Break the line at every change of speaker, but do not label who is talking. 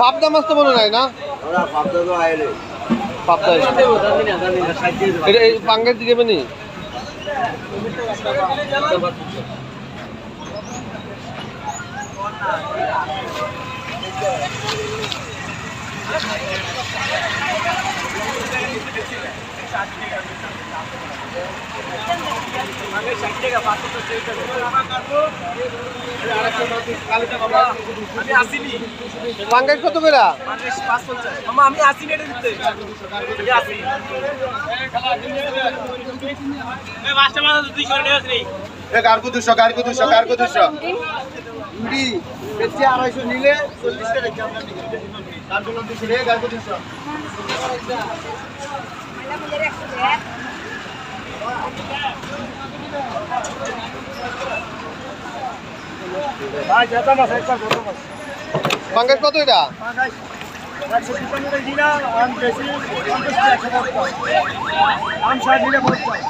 পাবদা মাছ তো মনে নাই না? পাবদা এটা এই পাঙ্গের দিকে বেনি
আসিনি
পাঙ্গের কত করে
পাঁচ পঞ্চাশ। মামা আমি আসিনি এটা দিতে আমি আসি দুইশো টাকা আছে
গার্গু দুশো গার্গু দুশো? গার্গু দুশো আড়াইশো নিলে চল্লিশ টাকা দুশো রে দুশো? একটা কত
এটা?
বেশি আম ষাট নিলে পঞ্চাশ।